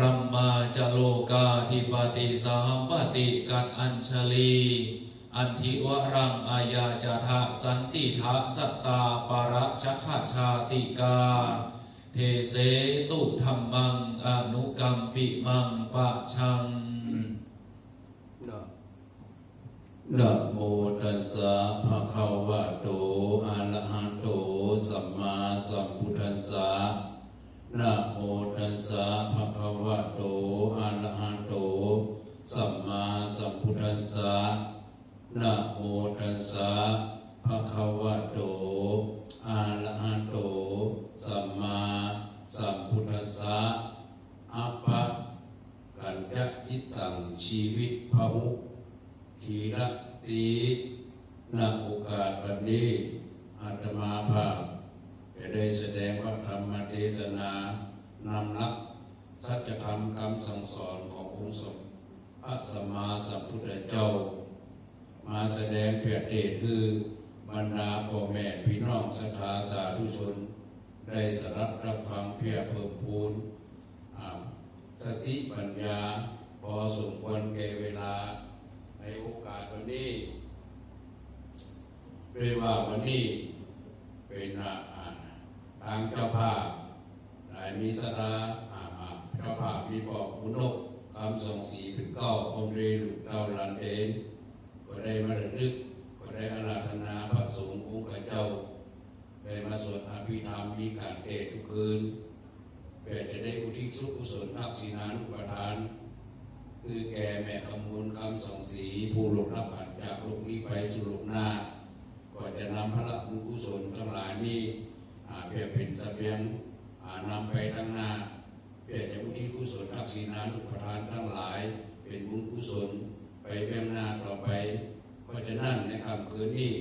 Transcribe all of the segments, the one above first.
พระมาจโลกาธิปติสหัมปติกัดอัญชลี อันทิวรังอายาจาทะสันติทะสัตตาปาระชขชาติกา เทเสตุธรรมังอนุกรรมปิมังปะชังนะนะโมตัสสะภะคะวะโตอะ นะโมตัสสะภะคะวะโตอะระหะโต สัมมาสัมพุทธัสสะนะโมตัสสะภะคะวะโตอะระหะโต สัมมาสัมพุทธัสสะอัปปะกันจักจิตตังชีวิตพหุทีละตีณโอกาสวันนี้อาตมาภาพ จะได้แสดงพระธรรมเทศนานำลักสัจธรรมคำสั่งสอนขององค์สมพระสัมมาสัมพุทธเจ้า มาแสดงเพียเทศคือบรรดาพ่อแม่พี่น้องศรัทธาสาธุชน ได้สรับรับฟังเพียรเพิ่มพูนอ่าสติปัญญาพอสมควรแก่เวลาในโอกาสวันนี้เรียกว่าวันนี้เป็นอา ทางเจ้าภาพได้มีสราอ่าอ่าเจ้าภาพมีบอกบุนกคำส่งสีเป็นเก้าองค์เรลุเก้าลันเดนก็ได้มาระลึกก็ได้อาราธนาพระสงฆ์องค์เจ้า ได้มาสวดอภิธรรมมีการเทศทุกคืนเพื่อจะได้อุทิศสุขกุศลทักษิณานุปทาน คือแก่แม่คำมูลคำสองสีผู้หลงรับขันจากโลกนี้ไปสู่โลกหน้าก็จะนำพระบุญกุศลทั้งหลายนี้ เพื่อเป็นเสบียงอ่านำไปทั้งหน้าเพื่อจะอุทิศกุศลทักษิณานุปทานทั้งหลาย เป็นบุญกุศลไปเบื้องหน้าต่อไป เพราะฉะนั้นในคำคืนนี้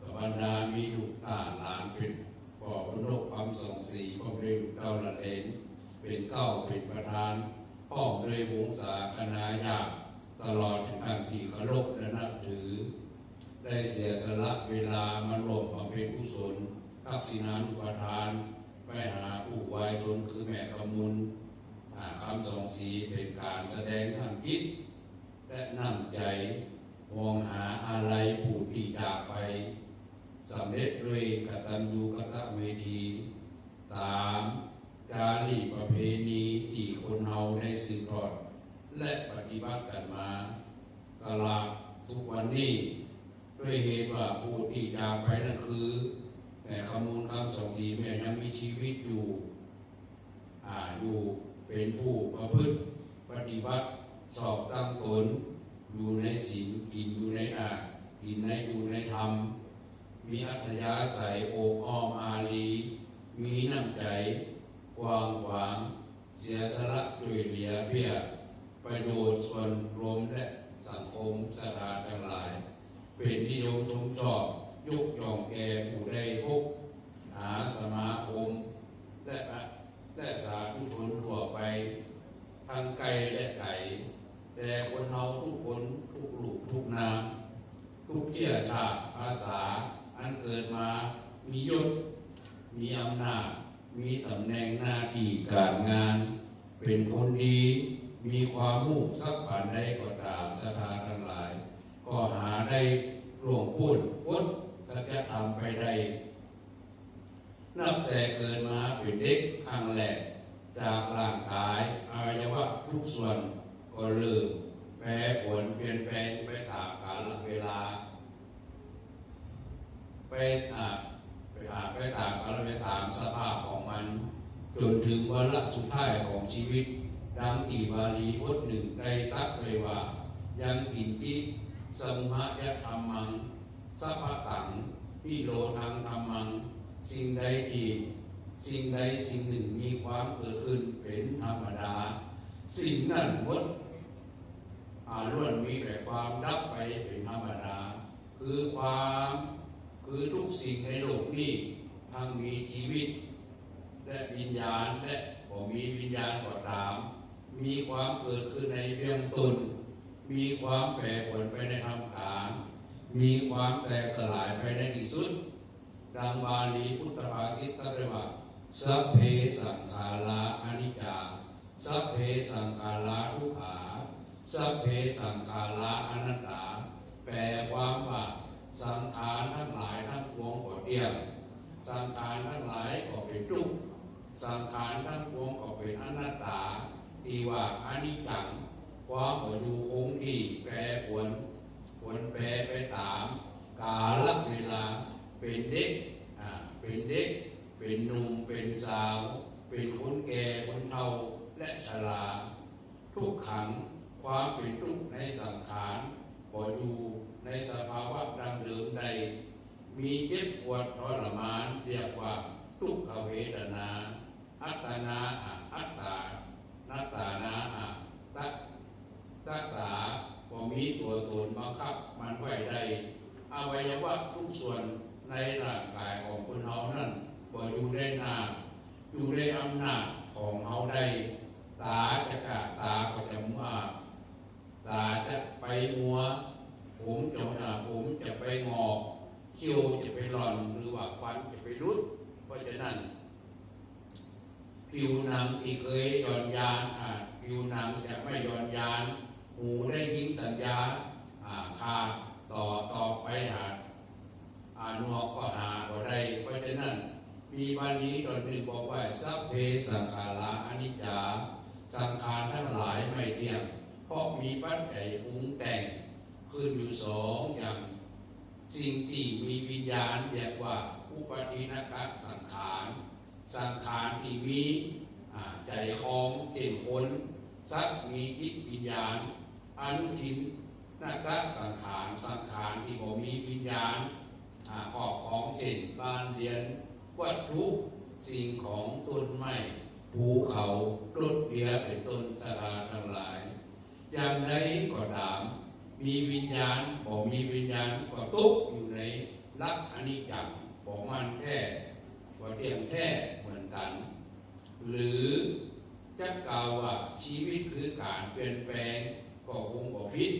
กับบรรดามีลูกตาหลานเป็นพ่อพนกความสองสีของเรียลูกเต้าละเลนเป็นเก้าเป็นประธานพ้องด้วยวงศาคณาญาติตลอดถึงการที่เคารพและนับถือ ได้เสียสละเวลามารวมความเป็นกุศล ทักษิณานุปทานไปหาผู้วายชนคือแม่ขมุลคำสองสีเป็นการแสดงน้ำจิตและน้ำใจมองหาอะไรผู้ที่จากไปสำเร็จด้วยกตัญญูกตเวที ตามจารีประเพณีที่คนเฮาได้สืบทอด และปฏิบัติกันมาตลาดทุกวันนี้ ด้วยเหตุว่าผู้ที่จากไปนั่นคือ แต่ขมูลคำสองทีแม่ยังมีชีวิตอยู่อ่าอยู่เป็นผู้ประพฤติปฏิบัติสอบตั้งตน อยู่ในศีลกินอยู่ในอากินในอยู่ในธรรม มีอัธยาศัยโอบอ้อมอารีมีน้ำใจกว้างขวาง เสียสละช่วยเหลือเพื่อประโยชน์ส่วนรวมและสังคมสถานทั้งหลาย เป็นนิยมชมชอบ ยกย่องแก่ผู้ได้พบหาสมาคม และและสาธุชนทั่วไปทั้งไกลและไกลแต่คนเฮาทุกคนทุกลูกทุกนามทุกเชื้อชาติภาษา อันเกิดมามียศ มีอำนาจ มีตำแหน่งหน้าที่การงาน เป็นคนดี มีความมุ่งสักผ่านใดก็ตามสถานทั้งหลาย ก็หาได้ร่วงพูดวด สัจธรรมไปได้นับแต่เกิดมาเป็นเด็กครั้งแรกจากร่างกายอวัยวะทุกส่วนก็เริ่มแปรปรวนเปลี่ยนแปลงไปตามกาลเวลา ไปอาไปอาไปตามกาลเวลาตามสภาพของมัน จนถึงวันละสุดท้ายของชีวิต ดังที่บาลีบทหนึ่งได้ตัดไว้ว่า ยังกินจิสมุหยธรรมัง สัพพะตังพิโลทังธรรมัง สิ่งใดทีสิ่งใดสิ่งหนึ่งมีความเกิดขึ้นเป็นธรรมดา สิ่งนั้นหมดอาล้วนมีแต่ความดับไปเป็นธรรมดา คือความคือทุกสิ่งในโลกนี้ทั้งมีชีวิต และวิญญาณและบ่มีวิญญาณก็ตาม มีความเกิดขึ้นในเบื้องต้นมีความแปรปรวนไปในธรรมกลาง มีความแตกสลายไปในที่สุด ดังบาลีพุทธภาษิตตรัสว่า สัพเพสังขาราอนิจจา สัพเพสังขาราทุกขาสัพเพสังขาราอนัตตา แปลความว่าสังขารทั้งหลายทั้งปวงก็เที่ยง สังขารทั้งหลายก็เป็นทุกข์ สังขารทั้งปวงก็เป็นอนัตตา ที่ว่าอนิจจัง ความอยู่คงที่แปรปรวน ปรวนแปรไปตามกาลเวลา เป็นเด็กเป็นเด็ก เป็นหนุ่มเป็นสาว เป็นคนแก่คนเฒ่าและชราทุกขังความเป็นทุกข์ในสังขารบ่อยู่ในสภาวะดังเดิมใด มีเจ็บปวดทรมานเรียกว่าทุกขเวทนา อัตนาอัตตา นัตตานาอะตัตตตา บ่มีตัวตนบังคับมันไว้ได้อวัยวะทุกส่วนในร่างกายของคนเฮานั้นบ่อยู่ได้นาอยู่ในอำนาจของเฮาได้ตาจะกะตาก็จะมัวตาจะไปมัวผมจะหนาผมจะไปงอกคิ้วจะไปหล่อนหรือว่าฟันจะไปรุดเพราะฉะนั้นผิวหนังที่เคยย่อนยานอ่าผิวหนังจะไม่ย่อนยาน หูได้ยิงสัญญาอ่าขาดต่อต่อไปหาอ่านวกก็หาก็ได้เพราะฉะนั้นมีวันนี้ตอนหนึ่งบอกว่าสัพเพสังขาราอนิจจา สังขารทั้งหลายไม่เที่ยงเพราะมีปัจจัยปรุงแต่งขึ้นอยู่สองอย่างสิ่งที่มีวิญญาณเรียกว่า อุปทินกะสังขารสังขารที่มีใจคลองเช่นคนสัตว์มีจิตวิญญาณ อนุทินนักสังขารสังขารที่บ่มีวิญญาณขอบของเช่นบ้านเรียน วัตถุสิ่งของต้นไม้ภูเขาต้นเบียเป็นต้นสาราทั้งหลาย อย่างไรก็ตาม มีวิญญาณบ่มีวิญญาณก็ตกอยู่ในลักอนิจจังของมันแท้ว่าเที่ยงแท้เหมือนกัน หรือจะกล่าวว่าชีวิตคือการเปลี่ยนแปลง ก็คงบ่ผิด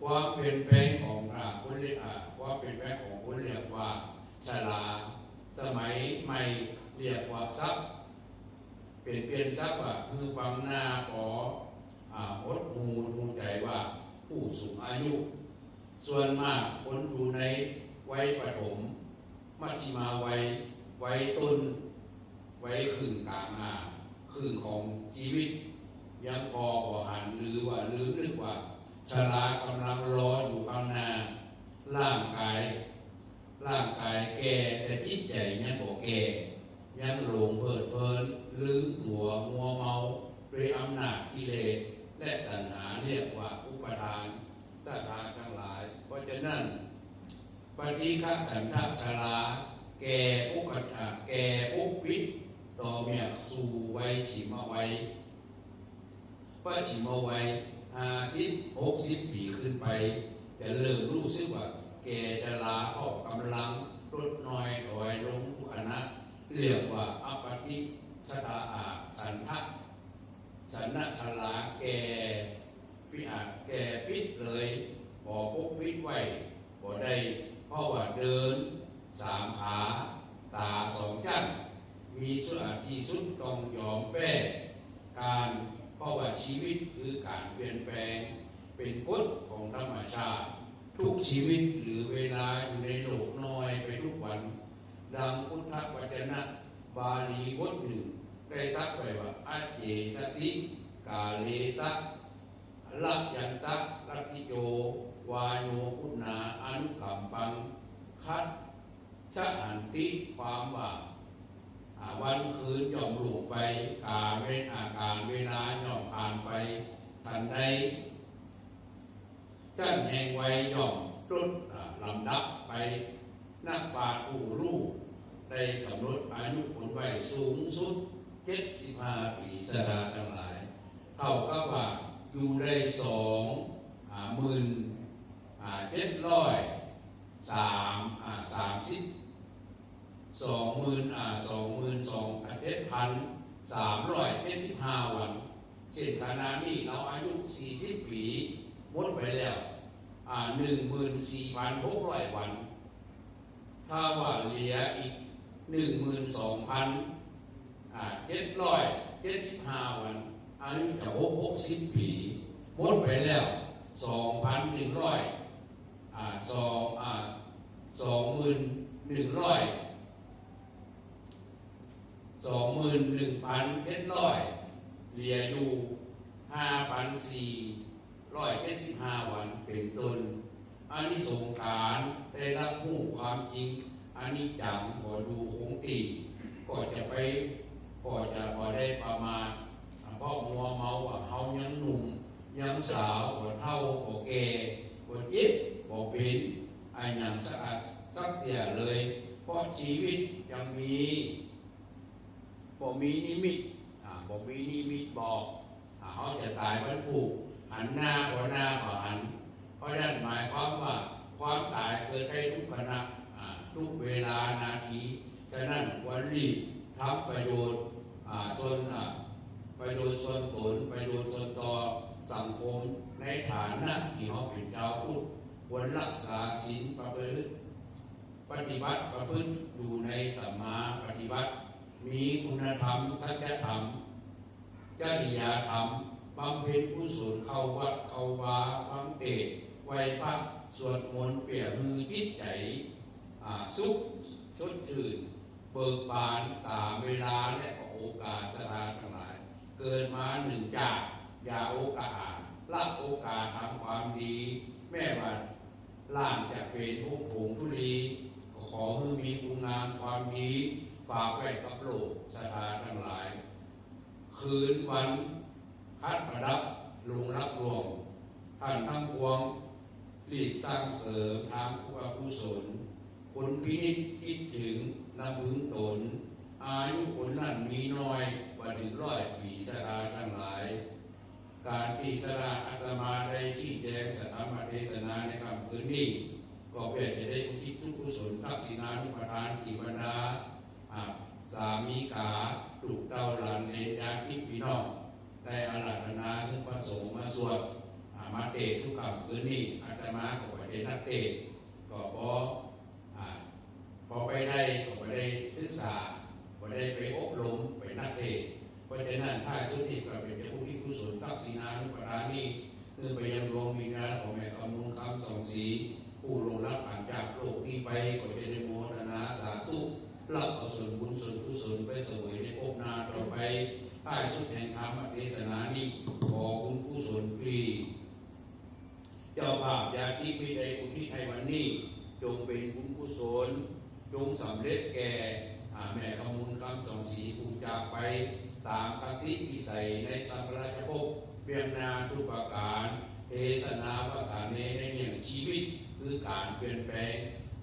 ความเปลี่ยนแปลงของอาคนเรียกอ่าความเปลี่ยนแปลงของคนเรียกว่าชราสมัยใหม่เรียกว่าทรัพย์เปลี่ยนเปลี่ยนทรัพย์อะคือฟังหน้าขออาอดหูทูใจว่าผู้สูงอายุ ส่วนมากคนอยู่ในวัยประถมมัชชิมาวัยวัยต้นวัยครึ่งกลางมาครึ่งของชีวิต ยังพอบ่หันหรือว่าหรือกว่าชรากำลังรออยู่ข้างหน้า ร่างกาย ร่างกายแก่แต่จิตใจยังบ่แก่ยังหลงเพลิดเพลินลืมตัวมัวเมาด้วยอำนาจกิเลสและตัณหาเรียกว่าอุปทานสถานทั้งหลาย เพราะฉะนั้นปฏิฆะฉันทะชราแก่อุกตะแก่อุกวิทย์ต่อเมียสู่ไวัยฉิมวัยว่ ว่าฉิมไวัยห้าสิบหกสิบปีขึ้นไป จะเริ่มรู้สึกว่า แก่ชราออกกำลังลดน้อยถอยลงทุกขณะเรียกว่าอปฏิชตาอาฉันทะฉันนะชราแกพิอาแกปิดเลยบ่พกปิดไว้บ่ได้เพราะว่าเดินสามขา ตาสองจันมีสุดที่สุดต้องยอมแพ้การเพราะว่าชีวิตคือ การเปลี่ยนแปลง เป็นกฎของธรรมชาติ ทุกชีวิตหรือเวลาอยู่ในโลกน้อยไปทุกวัน ดังพุทธวจนะบาลีบทหนึ่งได้ตักไว้ว่าอาเจตติกาเลตะลักยันตะลัตติโยวายโยคุณนาอนุกัมปัง คัดชะอันติความว่าวันคืนย่อมหลงไปกาเวทอาการเวลาย่อมผ่านไป ทันใดจันแห่งไว้ย่อมรุดลำดับไปนักปราชญ์ผู้รู้ได้กำหนดอายุคนไว้สูงสุด75ปีสดาทั้งหลาย เท่ากับว่าอยู่ได้สองหมื่นเจ็ดร้อยสามสามสิบสองหมื่นสองหมื่นสองเจ็ดพันสามร้อยเจ็ดสิบห้าวัน เช่นขณะนี้เราอายุสี่สิบปีหมดไปแล้วอ่าหนึ่งหมื่นสี่พันหกร้อยวัน ถ้าว่าเหลืออีกหนึ่งหมื่นสองพันเจ็ดร้อยเจ็ดสิบห้าวันอายุจะหกหกสิบปีหมดไปแล้วสองพันหนึ่งร้อยอ่าสองอ่าสองหมื่นหนึ่งร้อยสองหมื่นหนึ่งพันเจ็ดร้อย เหลียอยู่ห้าพันสี่ร้อยเจ็ดสิบห้าวันเป็นต้นอันนี้สงการได้รับผู้ความจริงอันนี้จังขอดูคงตีก็จะไปก็จะพอได้ประมาณเพราะมัวเมาว่าเฮายังหนุ่ม ยังสาวว่าเท่าว่าแก่ว่าเจ็บว่าเป็นไอ้ยังสะอาดสักเดียเลย เพราะชีวิตยังมีบ่มีนิมิต อ่าบ่มีนิมิตบอกเขาจะตายเป็นผูกหันหน้าบ่หน้าบ่หัน เพราะนั่นหมายความว่าความตายเกิดได้ทุกขณะทุกเวลานาทีฉะนั้นควรรีบทำประโยชน์ชนประโยชน์ชนตนประโยชน์ชนต่อสังคมในฐานะที่เขาเป็นชาวพุทธควรรักษาศีลประพฤติปฏิบัติประพฤติอยู่ในสัมมาปฏิบัติ มีคุณธรรมสัจธรรม จริยธรรมบำเพ็ญกุศลเข้าวัดเข้าวาฟังเทศไหวพระสวดมนต์เปี่ยมือจิตใจสุขชดชื่นเบิกบานตามเวลาและโอกาสสถานทั้งหลาย เกิดมาหนึ่งจากอย่าโอกาสละโอกาสทำความดี แม่ว่าล่างจะเป็นผู้ผงทุลีขอให้มีคุณงามความดีฝากไว้กับโลกสถานทั้งหลาย คืนวันคัดประดับลงรับรวมท่านทั้งปวงรีบสร้างเสริมทางอุปกุศลคนพินิจคิดถึงนำพึงตน อายุคนนั้นมีน้อยกว่าถึงร้อยปีชราทั้งหลาย การที่สราอาตมาได้ชี้แจงสถามาเทศนาในคำคืนนี้ ก็เพื่อจะได้อุทิศทุกกุศลทักษิณานุปทานกิบรรดาอ่าสามีกา ลูกเต้าหลานเลนญาติพี่น้องได้อาราธนาขึ้นพระสงฆ์มาสวดอามาเตะทุกคำคืนนี้อาตมาก็ไปเจนักเตะก็พออ่าพอไปได้ก็ไปได้ศึกษาไปได้ไปอบรมไปนักเทศเพราะฉะนั้นถ้าสุดที่ก็เป็นเจ้าผู้ที่กุศลทักษิณานุปทานนี้คือไปยังรวมมีงาของแม่คำนุนคำสองสี ผู้ลงรับผ่านจากโลกนี้ไปก็จะได้โมทนาสาธุ รับเอาส่วนบุญส่วนกุศลไปสวยในภพนาต่อไปท้ายสุดแห่งธรรมเทศนานี้ขอบุญกุศลฟรีเจ้าภาพญาติมิตรใดอุทิศให้วันนี้ จงเป็นบุญกุศลจงสำเร็จแก่อ่าแม่ขมูลคำสองสีผู้จากไป ตามคติวิสัยในสัมปราชภพเบียงนาทุกประการ เทศนาภาษาเนในเรื่องชีวิตคือการเปลี่ยนแปลง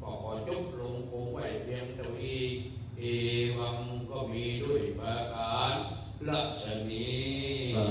ก็ขอจบลงคงไว้เพียงเท่านี้เอวังก็มีด้วยประการลักษณีสา